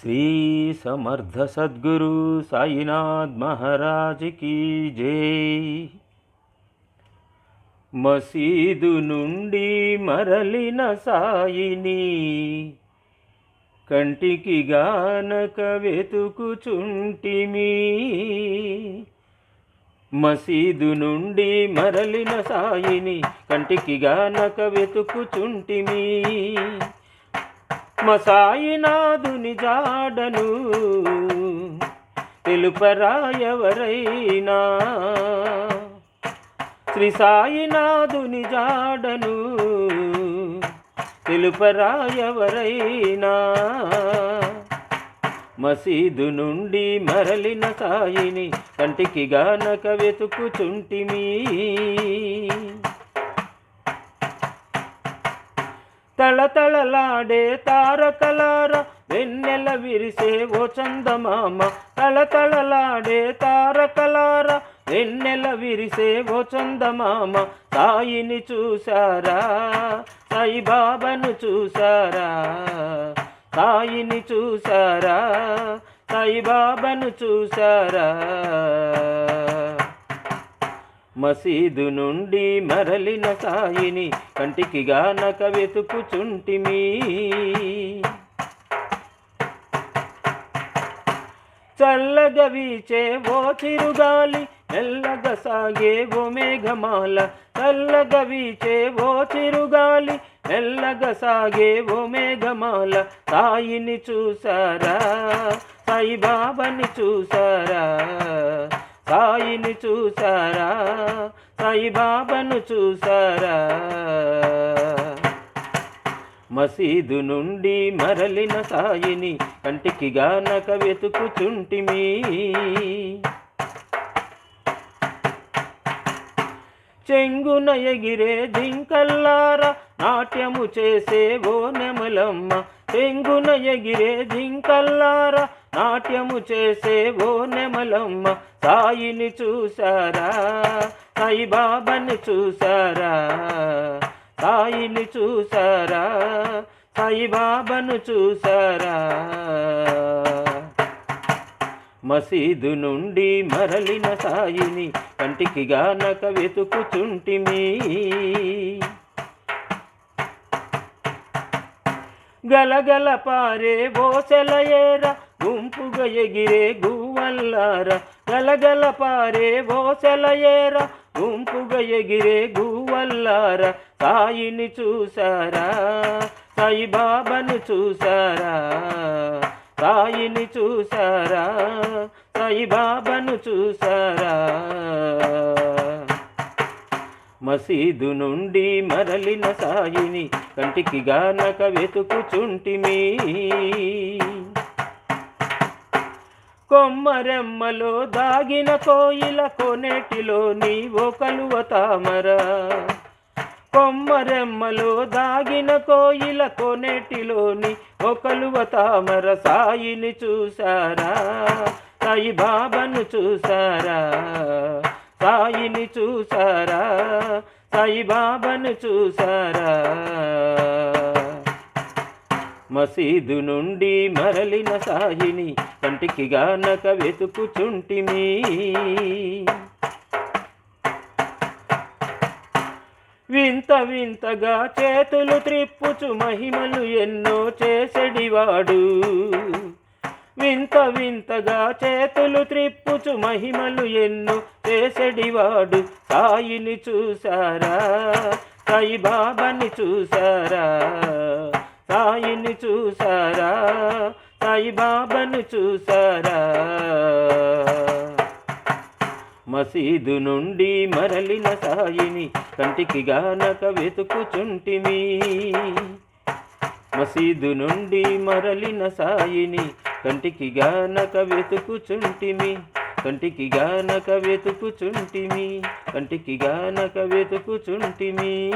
శ్రీ సమర్థ సద్గురు సాయినాథ్ మహారాజ్కి జై. మసీదు నుండి మరలిన సాయిని కంటికి గానక వెతుకుచుంటిమి. మసీదు నుండి మరలిన సాయిని కంటికి గానక వెతుకుచుంటిమి. మా జాడను తెలుపరాయవరైనా శ్రీ సాయినాథుని జాడను తెలుపరాయవరైనా మసీదు నుండి మరలిన సాయిని కంటికి గానక వెతుకుచుంటిమీ. తళతళలాడే తారకలార వెన్నెల విరిసే ఓ చందమామ. తళతళలాడే తారకలార వెన్నెల విరిసే ఓ చందమామ. సాయిని చూసారా సాయిబాబాను చూసారా సాయిని చూసారా సాయిబాబాను చూసారా మసీదు నుండి మరలిన సాయిని కంటికి గానక వెతుకుచుంటిమి. చల్లగా వీచే ఓ చిరుగాలి మెల్లగా సాగే ఓ మేఘమాల. చల్లగా వీచే ఓ చిరుగాలి మెల్లగా సాగే ఓ మేఘమాల. సాయిని చూసారా సాయిబాబాని చూసారా? చూసారా? సాయిబాబాను చూసారా? మసీదు నుండి మరలిన సాయిని కంటికి గానక వెతుకుచుంటిమి. చెంగున ఎగిరే జింకల్లారా నాట్యము చేసే ఓ నెమలమ్మ. చెంగున ఎగిరే జింకల్లారా నాట్యము చేసే ఓ నెమలమ్మ సాయిని చూసారా సాయిబాబాని చూసారా సాయిని చూసారా సాయిబాబాను చూసారా మసీదు నుండి మరలిన సాయిని కంటికి గానక వెతుకుచుంటిమి. గలగల పారే ఓసెలయేర గుంపుగా ఎగిరే గువల్లారా గలగల పారే ఓసెలయేర గుంపుగా ఎగిరే గువల్లారా సాయిని చూసారా సాయిబాబాను చూసారా సాయిని చూసారా సాయిబాబాను చూసారా మసీదు నుండి మరలిన సాయిని కంటికి గానక వెతుకుచుంటిమి. కొమ్మరెమ్మలో దాగిన కోయిల కొనేటిలో నీ కలువ తామర. కొమ్మరెమ్మలో దాగిన కోయిల కొనేటిలోని ఓ కలువ తామర. సాయిని చూసారా సాయి బాబాను చూసారా సాయిని చూసారా సాయి బాబాను చూసారా మసీదు నుండి మరలిన సాయిని కంటికి గానక వెతుకుచుంటిమి. వింత వింతగా చేతులు త్రిప్పుచు మహిమలు ఎన్నో చేసెడివాడు. వింత వింతగా చేతులు త్రిప్పుచు మహిమలు ఎన్నో చేసెడివాడు. సాయిని చూసారా సాయి బాబాని చూసారా సాయిని చూసారా? సాయి బాబాను చూసారా? మసీదు నుండి మరలిన సాయిని కంటికి గానక వెతుకుచుంటిమి. మసీదు నుండి మరలిన సాయిని కంటికి గానక వెతుకుచుంటిమి. కంటికి గానక వెతుకుచుంటిమి. కంటికి గానక వెతుకుచుంటిమి.